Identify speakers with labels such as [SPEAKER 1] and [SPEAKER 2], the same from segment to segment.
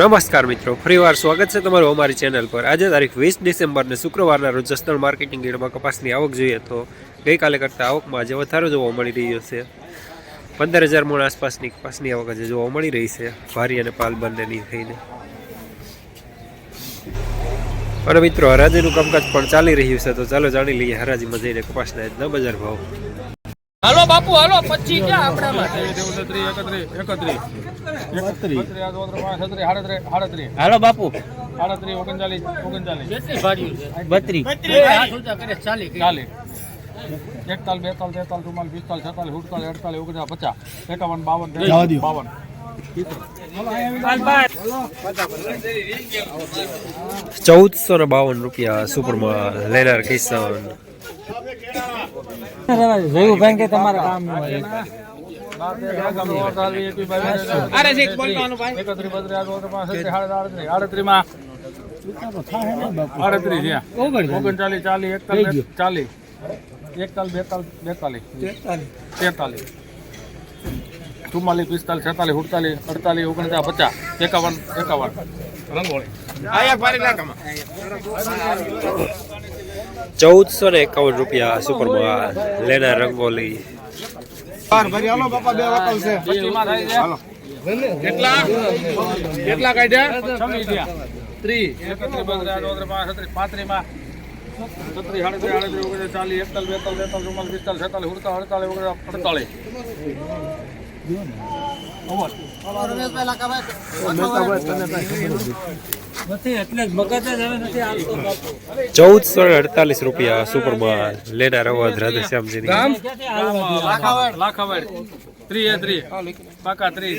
[SPEAKER 1] નમસ્કાર મિત્રો, ફરીવાર સ્વાગત છે તમારું અમારી ચેનલ પર. આજે તારીખ વીસ ડિસેમ્બરને શુક્રવારના રોજ જસદણ માર્કેટિંગ યાર્ડમાં કપાસની આવક જોઈએ તો ગઈકાલે કરતાં આવકમાં આજે વધારો જોવા મળી રહ્યો છે. પંદર હજાર મૂળ આસપાસની કપાસની આવક આજે જોવા મળી રહી છે, ભારી અને પાલ બંનેની થઈને. અને મિત્રો, હરાજીનું કામકાજ પણ ચાલી રહ્યું છે, તો ચાલો જાણી લઈએ હરાજીમાં જઈને કપાસના આજના બજાર ભાવ.
[SPEAKER 2] હાલો બાપુ, હાલો, પચીસ ક્યાં આપણા માટે
[SPEAKER 3] હાલો બાપુ
[SPEAKER 2] છે.
[SPEAKER 4] એકતાલ બેતાલ તેતાલ ચુમ્માલ પિસ્તાલ છેતાલ હુડતાલ અડતાલ ઓગણચાસ પચાસ એકાવન બાવન બાવન
[SPEAKER 1] ચૌદસો ને બાવન રૂપિયા સુપરમાં લેનાર કિસાન
[SPEAKER 3] જોયું બેંક કે તમારા કામ
[SPEAKER 4] ઓગણચાલીસ ચાલીસ એકતાલ ચાલીસ બેતાલીસ તેતાલીસ ચુમ્માલીસ પિસ્તાલીસ છેતાલીસ હુડતાલીસ અડતાલીસ ઓગણચાસ પચાસ એકાવન એકાવન રંગોળી
[SPEAKER 1] ચૌદસો ને એકાવન રૂપિયા સુપરમાં લેના રંગોલી.
[SPEAKER 4] કેટલા કેટલા કાઢ્યા? ત્રીસ પાંત્રીસમાં છત્રીસ સાડત્રીસ આડત્રીસ ઓગણત્રીસ ચાલીસ એકતાલીસ બેતાલીસ તેતાલીસ ચુમ્માલીસ પિસ્તાલીસ છેતાલીસ ઉડતાલીસ અડતાલીસ ઓગણત્રીસ અડતાલીસ
[SPEAKER 3] નથી એટલે જ મગજ જ હવે નથી આવતો બાપુ
[SPEAKER 1] ચૌદસો ને અડતાલીસ રૂપિયા સુપરમાં લેનાર અવાજ
[SPEAKER 3] આવવા
[SPEAKER 4] લાખાવાડ ત્રીસ ત્રીસ પાકા ત્રીસ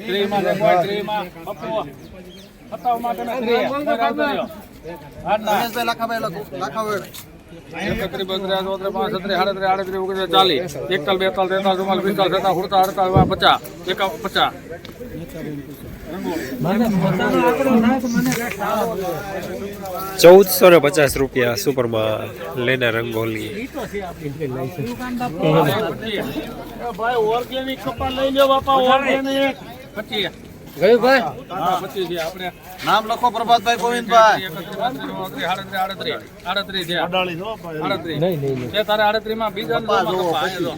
[SPEAKER 4] ત્રીસમાં લખવાય ત્રીસમાં અપવો સત્તાવનમાં તમે ત્રીસ એકત્રીસ બત્રીસ ચોત્રીસ પાંચ સાડત્રીસ આડત્રીસ ઓગણત્રીસ ચાલીસ એકતાલ બેતાલ તેતાલ ચુમ્માલીસ પિસ્તાલ છતાં હુડતા અડતાલ પચાસ એકા પચાસ.
[SPEAKER 1] ચૌદસો ને પચાસ રૂપિયા સુપરમાં લઈને રંગોલી.
[SPEAKER 4] ભાઈ ઓર્ગેનિક કપા લઈ લો બાપા ઓર્ગેનિક. પચીસ.
[SPEAKER 3] ગયું ભાઈ?
[SPEAKER 4] હા પચીસ છે આપણે
[SPEAKER 5] નામ લખો પ્રભાતભાઈ ગોવિંદભાઈ.
[SPEAKER 4] આડત્રીસ. બીજા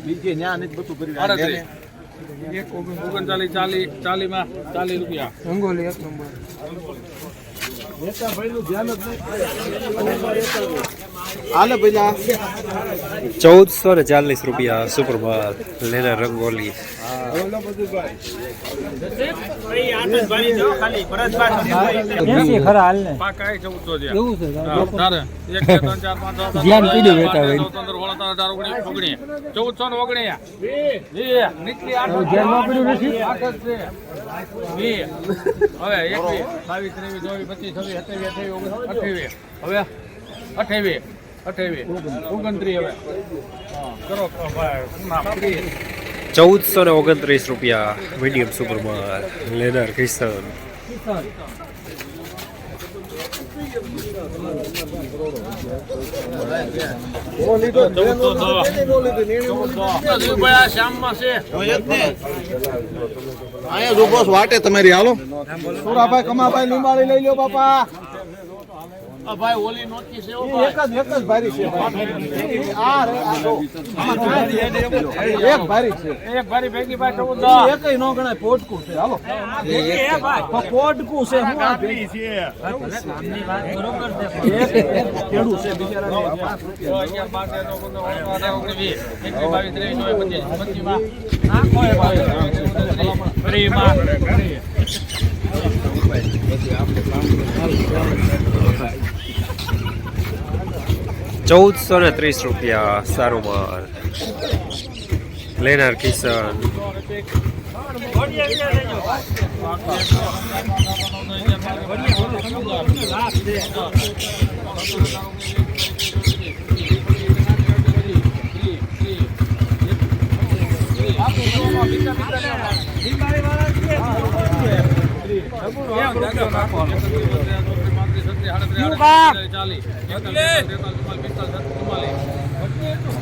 [SPEAKER 5] બીજે ન્યા નથી બધું કરી
[SPEAKER 4] આડત્રીસ. ઓગણચાલીસ ચાલીસ ચાલીસમાં ચાલીસ રૂપિયા.
[SPEAKER 3] રંગોલી એક નંબર.
[SPEAKER 5] પેલા
[SPEAKER 1] ચૌદસો ને ચાલીસ રૂપિયા સુપરમાં લેનાર
[SPEAKER 3] પેલા ને
[SPEAKER 4] ચૌદસો ને
[SPEAKER 3] પીડ્યું નથી?
[SPEAKER 4] આઠ જ છે. વીસ. હવે એકવીસ.
[SPEAKER 1] ચૌદસો ને ઓગણત્રીસ રૂપિયા મીડિયમ સુપરમાં લેનાર કિસાન
[SPEAKER 5] અહીંયા જો બોસ વાટે તમારી હાલો. સુરાભાઈ કમાભાઈ લીંબાળી લઈ લો બાપા.
[SPEAKER 4] ભાઈ ઓલી નોટી છે
[SPEAKER 5] એક જ એક જ ભારી છે આ રે, આ જો. એક ભારી છે.
[SPEAKER 4] એક ભારી ભેગી ભાઈ
[SPEAKER 5] એકય નો ગણાય પોટકું છે. હાલો. પોટકું છે હું આ ભેગી. એક એક કેળું છે બિચારાને પાંચ રૂપિયા.
[SPEAKER 4] અગિયાર બાર તેર ચૌદ પંદર સોળ સત્તર અઢાર ઓગણીસ વીસ એકવીસ બાવીસ ત્રેવીસ ચોવીસ પચીસ. પચીસમાં. નાખો એ બાવીસ ત્રેવીસ ચોવીસ ત્રીસમાં
[SPEAKER 1] ચૌદસો ને ત્રીસ રૂપિયા સારું માલ લેનાર કિશન.
[SPEAKER 3] ચાલી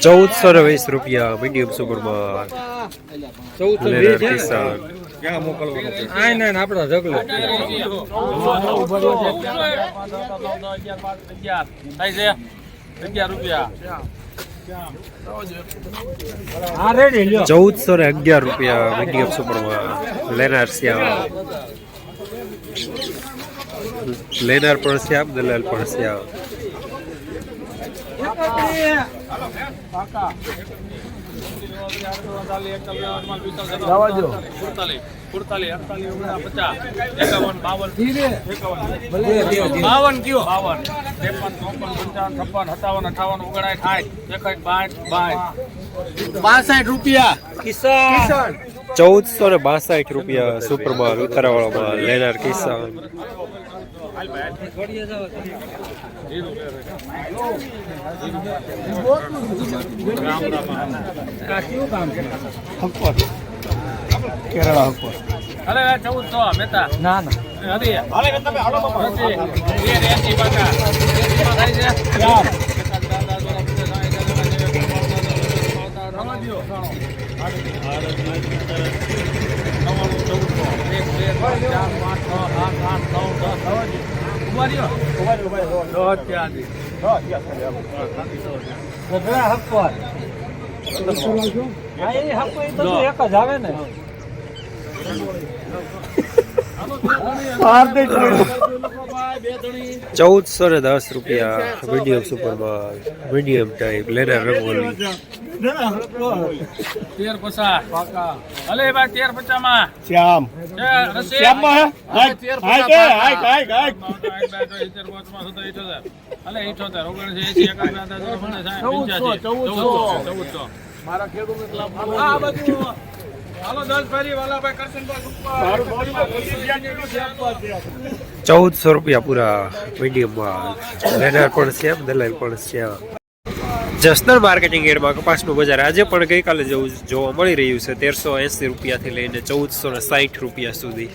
[SPEAKER 1] ચૌદસો ને વીસ રૂપિયા મીડિયમ સુપરમાં
[SPEAKER 3] ચૌદસો વીસ છે. ને?
[SPEAKER 1] કિસાન
[SPEAKER 3] આય ને થાય ઝઘડો.
[SPEAKER 4] અગિયાર રૂપિયા.
[SPEAKER 1] ચૌદસો ને અગિયાર રૂપિયા મીડિયમ સુપરમાં લેનાર શ્યામ લેનાર પણ શ્યામ દલાલ પણ શ્યામ
[SPEAKER 4] બાવન કયો બાવન ત્રેપન ચોપન પંચાવન છપ્પન સત્તાવન અઠાવન ઓગણાય સાઠ એકઠ બાઠ બાઠ બાસઠ રૂપિયા.
[SPEAKER 3] કિસાન.
[SPEAKER 1] ચૌદસો ને બાસઠ રૂપિયા સુપરમાં માલ લેનાર કિસાન.
[SPEAKER 3] કામ છે
[SPEAKER 4] અરે ચૌદસો
[SPEAKER 3] ના ના
[SPEAKER 4] હાલે તમે હાલો બાપા એ એમાં થાય છે ચાર
[SPEAKER 3] ગધડા હપ્પો હા એ હપ્પો એ બધું એક જ આવે ને.
[SPEAKER 1] ચૌદસો ને દસ રૂપિયા મીડિયમ સુપર સુપરમાં મીડિયમ ટાઈપ લેના રંગોલી
[SPEAKER 4] તેર પચાસ. અલે ભાઈ તેર પચાસમાં
[SPEAKER 5] શ્યામ
[SPEAKER 4] શ્યામમાં હાય. હાય હાય હાય હાય.
[SPEAKER 1] અલે ઇઠોતેર ઓગણસી એસી એકાવન ચૌદસો રૂપિયા પૂરા મીડિયમમાં લેનાર પણ છે દલાલ પણ છે. જસનલ માર્કેટિંગ એડમાં કપાસનું બજાર આજે પણ ગઈકાલે જેવું જોવા મળી રહ્યું છે. તેરસો એંસી રૂપિયાથી લઈને ચૌદસો ને સાઠ રૂપિયા સુધી.